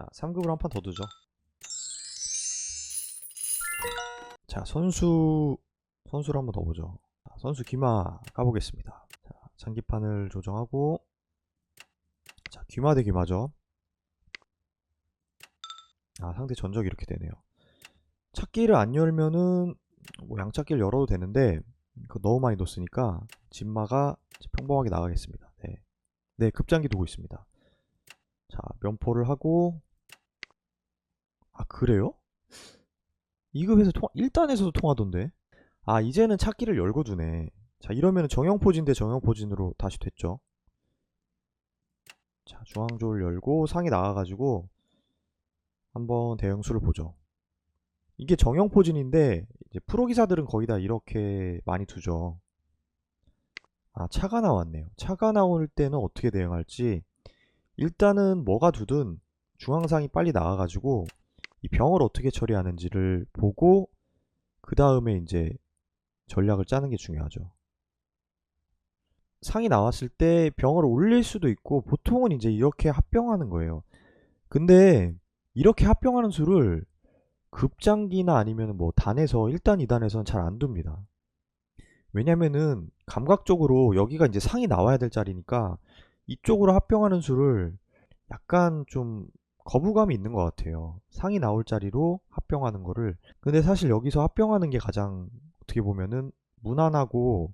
자, 3급으로 한 판 더 두죠. 자, 선수 선수를 한 번 더 보죠. 자, 선수 귀마 까보겠습니다. 자, 장기판을 조정하고 자, 귀마 대 귀마죠. 아, 상대 전적이 이렇게 되네요. 찾기를 안 열면은 뭐 양찾기를 열어도 되는데 그거 너무 많이 뒀으니까 진마가 평범하게 나가겠습니다. 네. 네, 급장기 두고 있습니다. 자, 면포를 하고 아, 그래요? 2급에서 통 1단에서도 통하던데. 아, 이제는 찾기를 열고 두네. 자, 이러면 정형포진 대 정형포진으로 다시 됐죠. 자, 중앙조를 열고 상이 나가가지고 한번 대형수를 보죠. 이게 정형포진인데 이제 프로 기사들은 거의 다 이렇게 많이 두죠. 아, 차가 나왔네요. 차가 나올 때는 어떻게 대응할지 일단은 뭐가 두든 중앙상이 빨리 나와가지고 이 병을 어떻게 처리하는지를 보고 그 다음에 이제 전략을 짜는 게 중요하죠. 상이 나왔을 때 병을 올릴 수도 있고 보통은 이제 이렇게 합병하는 거예요. 근데 이렇게 합병하는 수를 급장기나 아니면 뭐 단에서 1단, 2단에서는 잘 안 둡니다. 왜냐면은 감각적으로 여기가 이제 상이 나와야 될 자리니까 이쪽으로 합병하는 수를 약간 좀 거부감이 있는 것 같아요. 상이 나올 자리로 합병하는 거를. 근데 사실 여기서 합병하는 게 가장 어떻게 보면은 무난하고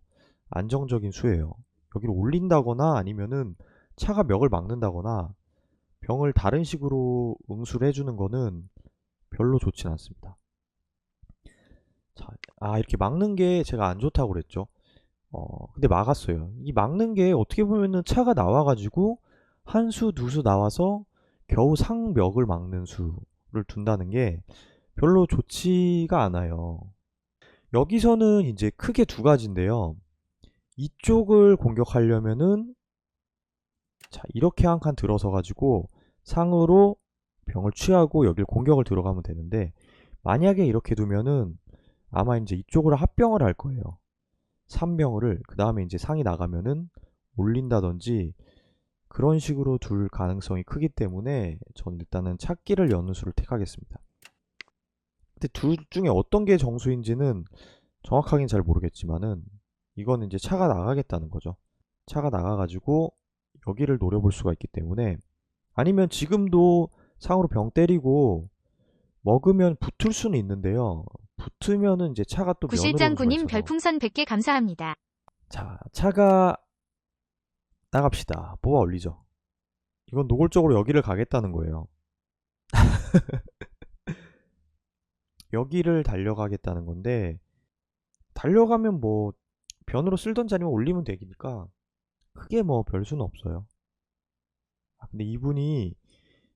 안정적인 수예요. 여기를 올린다거나 아니면은 차가 멱을 막는다거나 병을 다른 식으로 응수를 해주는 거는 별로 좋진 않습니다. 자, 아, 이렇게 막는 게 제가 안 좋다고 그랬죠. 어, 근데 막았어요. 이 막는 게 어떻게 보면은 차가 나와가지고 한 수, 두 수 나와서 겨우 상벽을 막는 수를 둔다는 게 별로 좋지가 않아요. 여기서는 이제 크게 두 가지인데요. 이쪽을 공격하려면은 자, 이렇게 한 칸 들어서 가지고 상으로 병을 취하고 여길 공격을 들어가면 되는데 만약에 이렇게 두면은 아마 이제 이쪽으로 합병을 할 거예요. 3병을 그 다음에 이제 상이 나가면은 올린다든지 그런 식으로 둘 가능성이 크기 때문에 전 일단은 찾기를 여는 수를 택하겠습니다. 근데 둘 중에 어떤 게 정수인지는 정확하게는 잘 모르겠지만은 이거는 이제 차가 나가겠다는 거죠. 차가 나가가지고 여기를 노려볼 수가 있기 때문에 아니면 지금도 상으로 병 때리고 먹으면 붙을 수는 있는데요. 붙으면은 이제 차가 또 구실장 군님 있어서. 별풍선 100개 감사합니다. 자, 차가 나갑시다. 뽑아 올리죠. 이건 노골적으로 여기를 가겠다는 거예요. 여기를 달려가겠다는 건데 달려가면 뭐 변으로 쓸던 자리만 올리면 되니까 크게 뭐 별 수는 없어요. 아, 근데 이분이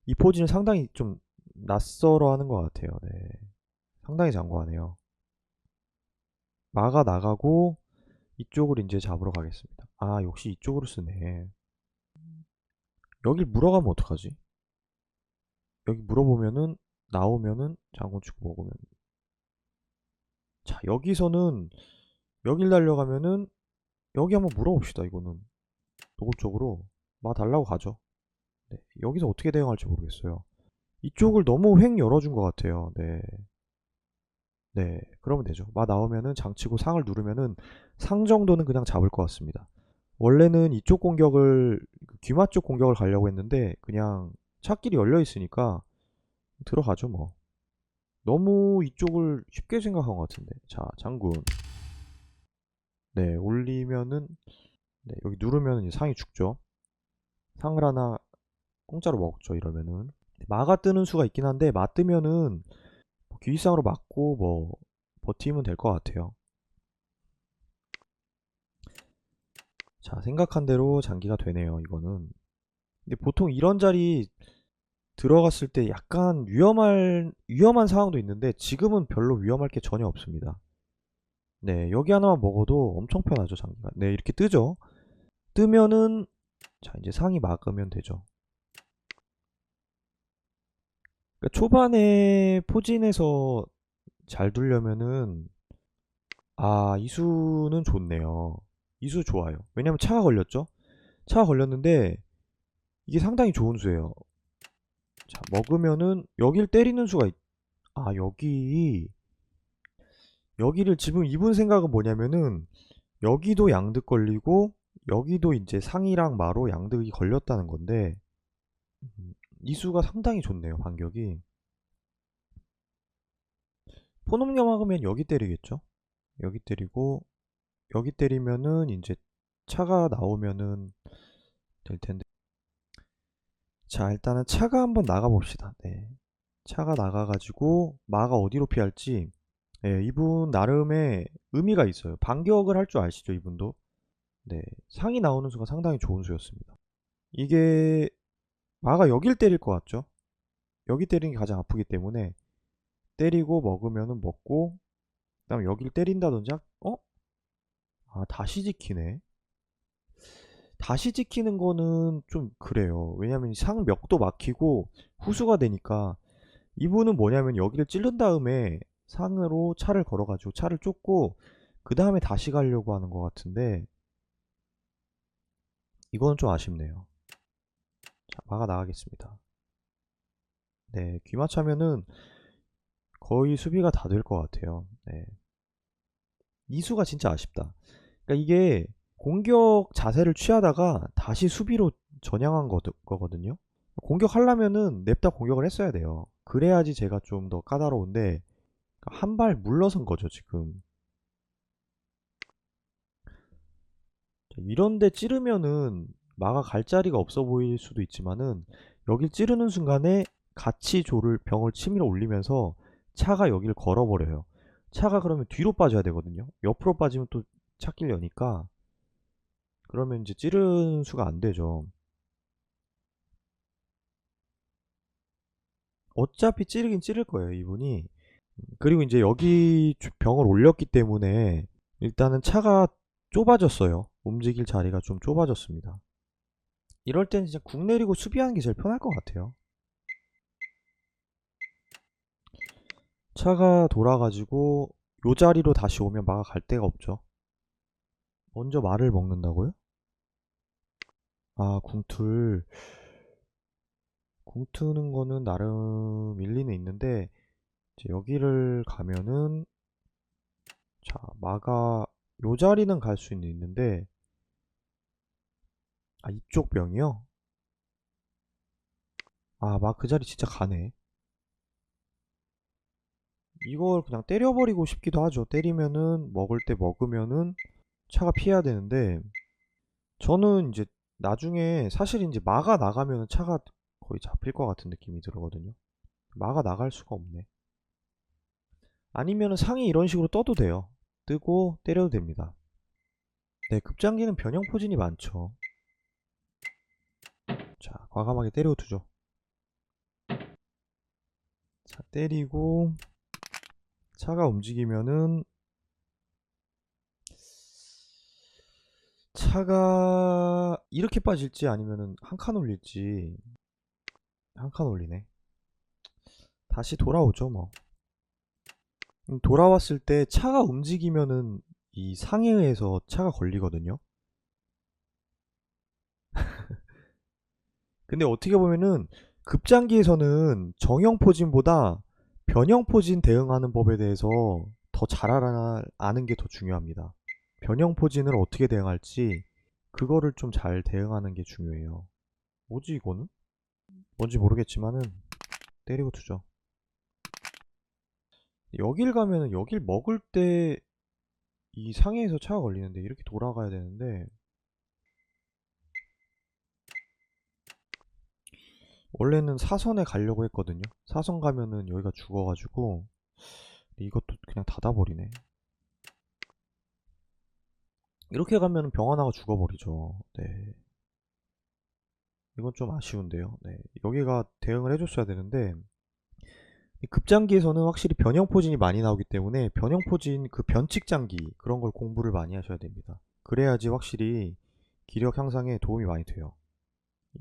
이 포진을 상당히 좀 낯설어 하는 것 같아요. 네. 상당히 장구하네요. 마가 나가고 이쪽을 이제 잡으러 가겠습니다. 아, 역시 이쪽으로 쓰네. 여길 물어가면 어떡하지? 여기 물어보면은 나오면은 장군 치고 먹으면 자, 여기서는 여길 달려가면은 여기 한번 물어봅시다. 이거는 노골적으로 마 달라고 가죠. 네, 여기서 어떻게 대응할지 모르겠어요. 이쪽을 너무 횡 열어준 것 같아요. 네. 네, 그러면 되죠. 마 나오면은 장치고 상을 누르면은 상 정도는 그냥 잡을 것 같습니다. 원래는 이쪽 공격을 귀마 쪽 공격을 가려고 했는데 그냥 차길이 열려 있으니까 들어가죠 뭐. 너무 이쪽을 쉽게 생각한 것 같은데. 자, 장군. 네, 올리면은 네, 여기 누르면 상이 죽죠. 상을 하나 공짜로 먹죠. 이러면은 마가 뜨는 수가 있긴 한데 마 뜨면은 뭐 귀상으로 맞고 뭐 버티면 될 것 같아요. 자, 생각한 대로 장기가 되네요. 이거는. 근데 보통 이런 자리 들어갔을 때 약간 위험할 위험한 상황도 있는데 지금은 별로 위험할 게 전혀 없습니다. 네, 여기 하나만 먹어도 엄청 편하죠, 장기가. 네, 이렇게 뜨죠. 뜨면은 자, 이제 상이 막으면 되죠. 그러니까 초반에 포진에서 잘 두려면은 아, 이수는 좋네요. 이수 좋아요. 왜냐면 차가 걸렸죠? 차가 걸렸는데 이게 상당히 좋은 수예요. 자, 먹으면은 여길 때리는 수가 있... 아, 여기 여기를 지금 이분 생각은 뭐냐면은 여기도 양득 걸리고 여기도 이제 상이랑 마로 양득이 걸렸다는 건데 음, 이 수가 상당히 좋네요, 반격이. 포놈겨 막으면 여기 때리겠죠? 여기 때리고 여기 때리면은 이제 차가 나오면은 될 텐데. 자, 일단은 차가 한번 나가 봅시다. 네. 차가 나가 가지고 마가 어디로 피할지. 네, 이분 나름의 의미가 있어요. 반격을 할 줄 아시죠, 이분도? 네, 상이 나오는 수가 상당히 좋은 수였습니다. 이게 마가 여길 때릴 것 같죠? 여기 때리는 게 가장 아프기 때문에 때리고 먹으면은 먹고 그다음에 여길 때린다든지 하- 어? 아 다시 지키네. 다시 지키는 거는 좀 그래요. 왜냐면 상 멱도 막히고 후수가 되니까 이분은 뭐냐면 여기를 찌른 다음에 상으로 차를 걸어가지고 차를 쫓고 그 다음에 다시 가려고 하는 것 같은데 이거는 좀 아쉽네요. 자, 막아 나가겠습니다. 네, 귀마차면은 거의 수비가 다 될 것 같아요. 네. 이수가 진짜 아쉽다. 그러니까 이게 공격 자세를 취하다가 다시 수비로 전향한 거, 거거든요. 공격하려면은 냅다 공격을 했어야 돼요. 그래야지 제가 좀 더 까다로운데 한 발 물러선 거죠, 지금. 자, 이런데 찌르면은 마가 갈 자리가 없어 보일 수도 있지만은 여길 찌르는 순간에 같이 조를 병을 치밀어 올리면서 차가 여길 걸어버려요. 차가 그러면 뒤로 빠져야 되거든요. 옆으로 빠지면 또 찾길 여니까 그러면 이제 찌르는 수가 안 되죠. 어차피 찌르긴 찌를 거예요, 이분이. 그리고 이제 여기 주- 병을 올렸기 때문에 일단은 차가 좁아졌어요. 움직일 자리가 좀 좁아졌습니다. 이럴 땐 진짜 궁 내리고 수비하는 게 제일 편할 것 같아요. 차가 돌아가지고 요 자리로 다시 오면 마가 갈 데가 없죠. 먼저 말을 먹는다고요? 아, 궁툴. 궁트는 거는 나름 일리는 있는데 이제 여기를 가면은 자, 마가 요 자리는 갈수 있는데 아, 이쪽 병이요? 아, 막그 자리 진짜 가네. 이걸 그냥 때려버리고 싶기도 하죠. 때리면은 먹을 때 먹으면은 차가 피해야 되는데 저는 이제 나중에 사실 이제 마가 나가면은 차가 거의 잡힐 것 같은 느낌이 들거든요. 마가 나갈 수가 없네. 아니면은 상이 이런 식으로 떠도 돼요. 뜨고 때려도 됩니다. 네, 급장기는 변형 포진이 많죠. 자, 과감하게 때려 두죠. 자, 때리고 차가 움직이면은 차가 이렇게 빠질지 아니면은 한 칸 올릴지 한 칸 올리네. 다시 돌아오죠, 뭐. 음, 돌아왔을 때 차가 움직이면은 이 상해에서 차가 걸리거든요. 근데 어떻게 보면은 급장기에서는 정형 포진보다 변형 포진 대응하는 법에 대해서 더잘 아는 게 더 중요합니다. 변형 포진을 어떻게 대응할지 그거를 좀 잘 대응하는 게 중요해요. 뭐지 이거는? 뭔지 모르겠지만은 때리고 두죠. 여길 가면은 여길 먹을 때 이 상해에서 차가 걸리는데 이렇게 돌아가야 되는데 원래는 사선에 가려고 했거든요. 사선 가면은 여기가 죽어가지고 이것도 그냥 닫아버리네. 이렇게 가면 병 하나가 죽어버리죠. 네. 이건 좀 아쉬운데요. 네. 여기가 대응을 해줬어야 되는데 이 급장기에서는 확실히 변형 포진이 많이 나오기 때문에 변형 포진 그 변칙 장기 그런 걸 공부를 많이 하셔야 됩니다. 그래야지 확실히 기력 향상에 도움이 많이 돼요.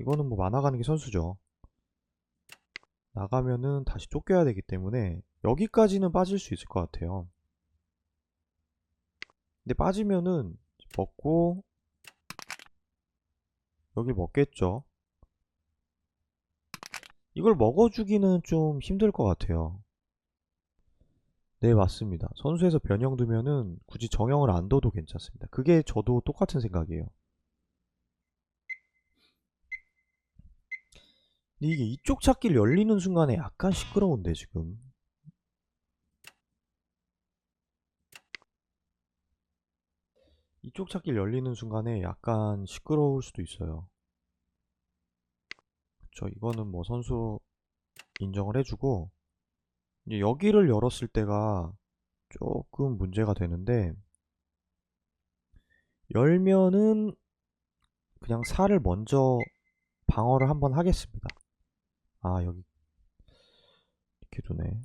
이거는 뭐 만화가는 게 선수죠. 나가면은 다시 쫓겨야 되기 때문에 여기까지는 빠질 수 있을 것 같아요. 근데 빠지면은 먹고 여기 먹겠죠. 이걸 먹어주기는 좀 힘들 것 같아요. 네, 맞습니다. 선수에서 변형 두면은 굳이 정형을 안 둬도 괜찮습니다. 그게 저도 똑같은 생각이에요. 근데 이게 이쪽 찾기를 열리는 순간에 약간 시끄러운데, 지금. 이쪽 찾기를 열리는 순간에 약간 시끄러울 수도 있어요. 그쵸, 이거는 뭐 선수 인정을 해주고, 이제 여기를 열었을 때가 조금 문제가 되는데, 열면은 그냥 살을 먼저 방어를 한번 하겠습니다. 아, 여기 이렇게 두네.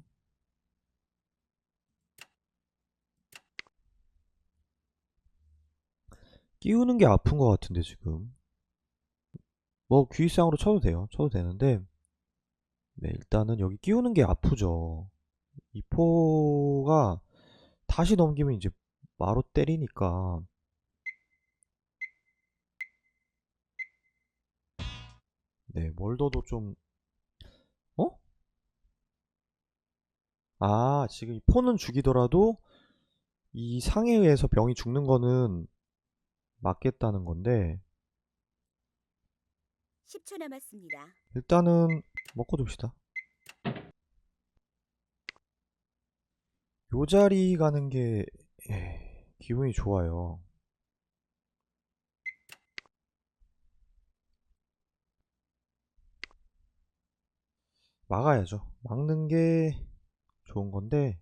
끼우는 게 아픈 것 같은데, 지금. 뭐, 귀입상으로 쳐도 돼요. 쳐도 되는데, 네, 일단은 여기 끼우는 게 아프죠. 이 포가 다시 넘기면 이제 마로 때리니까. 네, 멀더도 좀, 어? 아, 지금 이 포는 죽이더라도 이 상에 의해서 병이 죽는 거는 맞겠다는 건데, 10초 남았습니다. 일단은 먹고 둡시다. 요 자리 가는 게 에, 기분이 좋아요. 막아야죠. 막는 게 좋은 건데,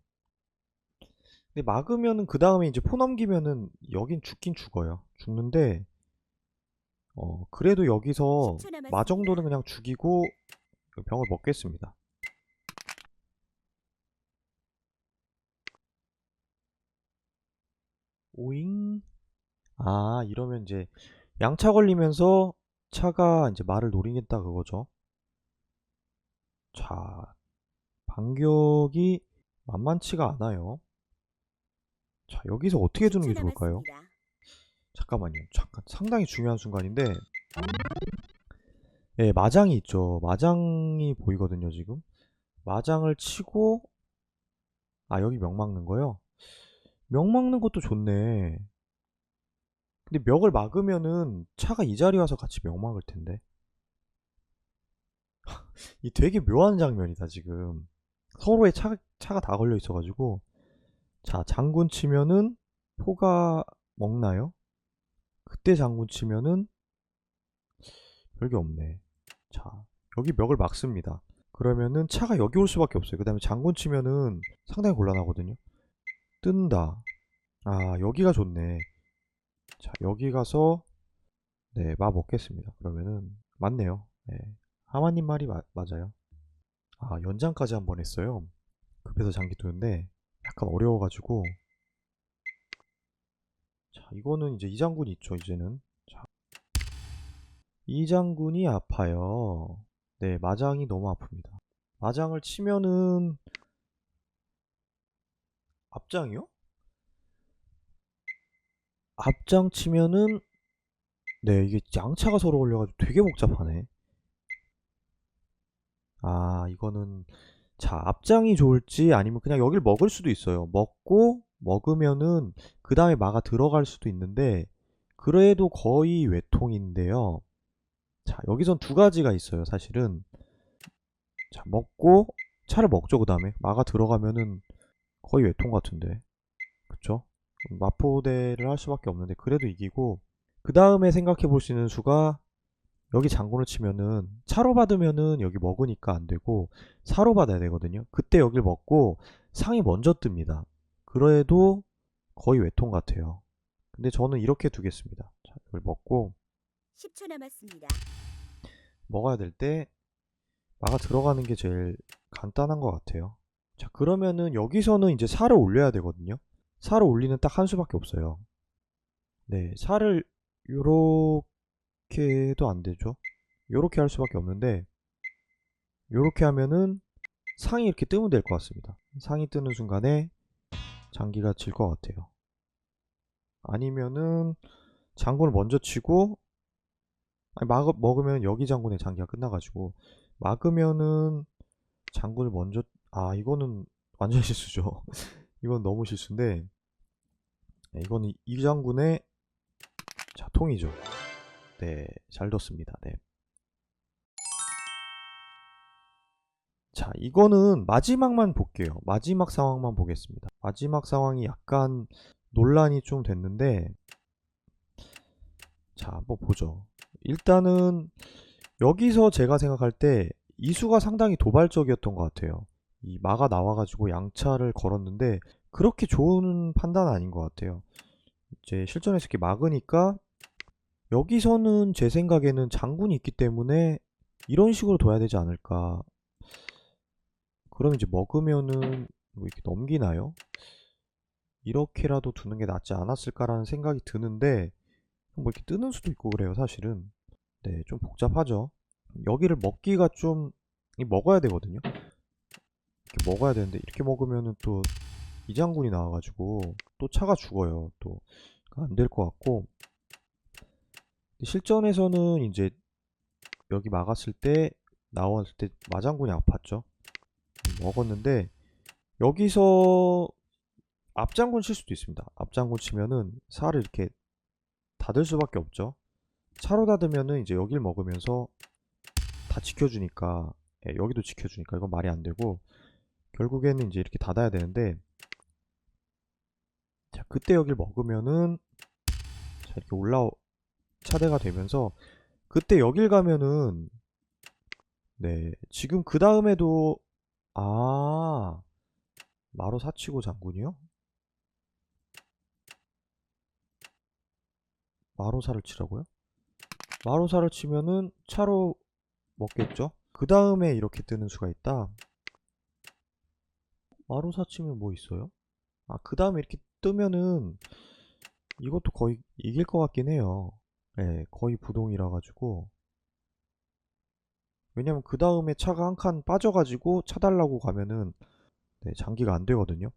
근데 막으면은 그 다음에 이제 포 넘기면은 여긴 죽긴 죽어요. 죽는데, 어, 그래도 여기서 10초 남았습니다. 마 정도는 그냥 죽이고 병을 먹겠습니다. 오잉. 아, 이러면 이제 양차 걸리면서 차가 이제 말을 노리겠다 그거죠. 자, 반격이 만만치가 않아요. 자, 여기서 어떻게 두는 게 10초 좋을까요? 잠깐만요. 잠깐 상당히 중요한 순간인데 예, 마장이 있죠. 마장이 보이거든요, 지금. 마장을 치고 아, 여기 명 막는 거요? 명 막는 것도 좋네. 근데 멱을 막으면은 차가 이 자리 와서 같이 명 막을 텐데. 이 되게 묘한 장면이다, 지금. 서로의 차, 차가 다 걸려 있어가지고. 자, 장군 치면은 포가 먹나요? 그때 장군 치면은 별게 없네. 자, 여기 멱을 막습니다. 그러면은 차가 여기 올 수밖에 없어요. 그 다음에 장군 치면은 상당히 곤란하거든요. 뜬다. 아, 여기가 좋네. 자, 여기 가서 네, 마 먹겠습니다. 그러면은 맞네요. 네. 하마님 말이 마- 맞아요. 아, 연장까지 한 번 했어요. 급해서 장기 두는데 약간 어려워가지고 자, 이거는 이제 이 장군이 있죠, 이제는. 자. 이 장군이 아파요. 네, 마장이 너무 아픕니다. 마장을 치면은 앞장이요? 앞장 치면은 네, 이게 양차가 서로 걸려가지고 되게 복잡하네. 아, 이거는 자, 앞장이 좋을지 아니면 그냥 여길 먹을 수도 있어요. 먹고 먹으면은 그 다음에 마가 들어갈 수도 있는데 그래도 거의 외통인데요. 자, 여기선 두 가지가 있어요, 사실은. 자, 먹고 차를 먹죠, 그 다음에. 마가 들어가면은 거의 외통 같은데. 그쵸? 마포대를 할 수밖에 없는데 그래도 이기고 그 다음에 생각해 볼 수 있는 수가 여기 장군을 치면은 차로 받으면은 여기 먹으니까 안 되고 사로 받아야 되거든요. 그때 여길 먹고 상이 먼저 뜹니다. 그래도 거의 외통 같아요. 근데 저는 이렇게 두겠습니다. 자, 이걸 먹고 10초 남았습니다. 먹어야 될 때 마가 들어가는 게 제일 간단한 것 같아요. 자, 그러면은 여기서는 이제 살을 올려야 되거든요. 살을 올리는 딱 한 수밖에 없어요. 네, 살을 요렇게 해도 안 되죠. 요렇게 할 수밖에 없는데 요렇게 하면은 상이 이렇게 뜨면 될 것 같습니다. 상이 뜨는 순간에 장기가 질 것 같아요. 아니면은 장군을 먼저 치고 아니, 막, 먹으면 여기 장군의 장기가 끝나가지고 막으면은 장군을 먼저 아 이거는 완전 실수죠. 이건 너무 실수인데 네, 이거는 이- 이 장군의 자 통이죠. 네, 잘 뒀습니다. 네. 자, 이거는 마지막만 볼게요. 마지막 상황만 보겠습니다. 마지막 상황이 약간 논란이 좀 됐는데, 자, 한번 보죠. 일단은 여기서 제가 생각할 때 이수가 상당히 도발적이었던 것 같아요. 이 마가 나와가지고 양차를 걸었는데 그렇게 좋은 판단은 아닌 것 같아요. 이제 실전에서 이렇게 막으니까 여기서는 제 생각에는 장군이 있기 때문에 이런 식으로 둬야 되지 않을까. 그럼 이제 먹으면은 뭐 이렇게 넘기나요? 이렇게라도 두는 게 낫지 않았을까라는 생각이 드는데 뭐 이렇게 뜨는 수도 있고 그래요, 사실은. 네, 좀 복잡하죠. 여기를 먹기가 좀이 먹어야 되거든요. 이렇게 먹어야 되는데 이렇게 먹으면은 또 이장군이 나와가지고 또 차가 죽어요. 또 안 될 것 같고 실전에서는 이제 여기 막았을 때 나왔을 때 마장군이 아팠죠. 먹었는데 여기서 앞장군 칠 수도 있습니다. 앞장군 치면은 살을 이렇게 닫을 수밖에 없죠. 차로 닫으면은 이제 여길 먹으면서 다 지켜주니까 예, 여기도 지켜주니까 이건 말이 안 되고 결국에는 이제 이렇게 닫아야 되는데 자 그때 여길 먹으면은 자 이렇게 올라오 차대가 되면서 그때 여길 가면은 네 지금 그 다음에도 아 마로 사치고 장군이요? 마로사를 치라고요? 마로사를 치면은 차로 먹겠죠? 그 다음에 이렇게 뜨는 수가 있다. 마로사 치면 뭐 있어요? 아, 그 다음에 이렇게 뜨면은 이것도 거의 이길 것 같긴 해요. 예, 거의 부동이라 가지고. 왜냐면 그 다음에 차가 한 칸 빠져가지고 차 달라고 가면은 네, 장기가 안 되거든요.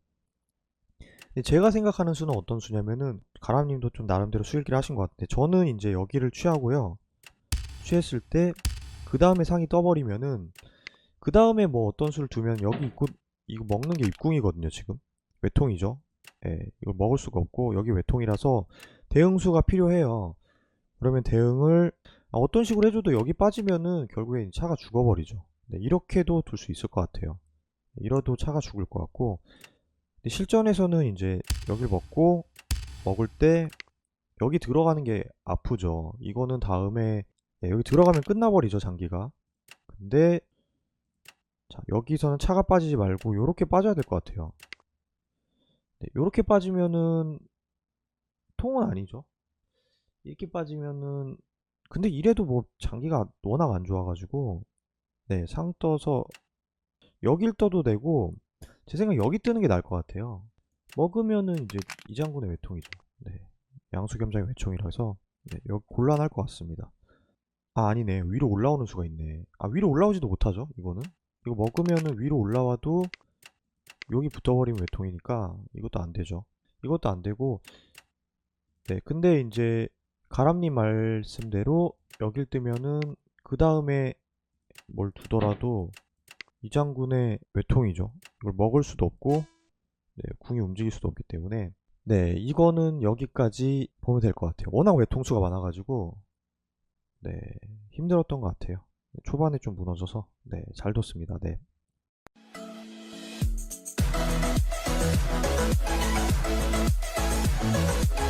제가 생각하는 수는 어떤 수냐면은 가람님도 좀 나름대로 수일기를 하신 것 같은데 저는 이제 여기를 취하고요. 취했을 때 그 다음에 상이 떠버리면은 그 다음에 뭐 어떤 수를 두면 여기 입구 이거 먹는 게 입궁이거든요 지금 외통이죠. 예, 이걸 먹을 수가 없고 여기 외통이라서 대응수가 필요해요. 그러면 대응을 아, 어떤 식으로 해줘도 여기 빠지면은 결국에 차가 죽어버리죠. 네, 이렇게도 둘 수 있을 것 같아요. 이러도 차가 죽을 것 같고 실전에서는 이제 여기를 먹고 먹을 때 여기 들어가는 게 아프죠. 이거는 다음에 네, 여기 들어가면 끝나버리죠 장기가. 근데 자 여기서는 차가 빠지지 말고 요렇게 빠져야 될 것 같아요. 네, 요렇게 빠지면은 통은 아니죠. 이렇게 빠지면은 근데 이래도 뭐 장기가 워낙 안 좋아가지고 네 상 떠서 여길 떠도 되고 제 생각 여기 뜨는 게 나을 것 같아요. 먹으면은 이제 이 장군의 외통이죠. 네 양수겸장의 외총이라서 네, 여기 곤란할 것 같습니다. 아 아니네 위로 올라오는 수가 있네 아 위로 올라오지도 못하죠 이거는 이거 먹으면은 위로 올라와도 여기 붙어버리면 외통이니까 이것도 안 되죠 이것도 안 되고 네 근데 이제 가람님 말씀대로 여길 뜨면은 그 다음에 뭘 두더라도 이 장군의 외통이죠. 이걸 먹을 수도 없고 네, 궁이 움직일 수도 없기 때문에 네 이거는 여기까지 보면 될 것 같아요. 워낙 외통수가 많아가지고 네 힘들었던 것 같아요. 초반에 좀 무너져서 네잘 뒀습니다. 네. 잘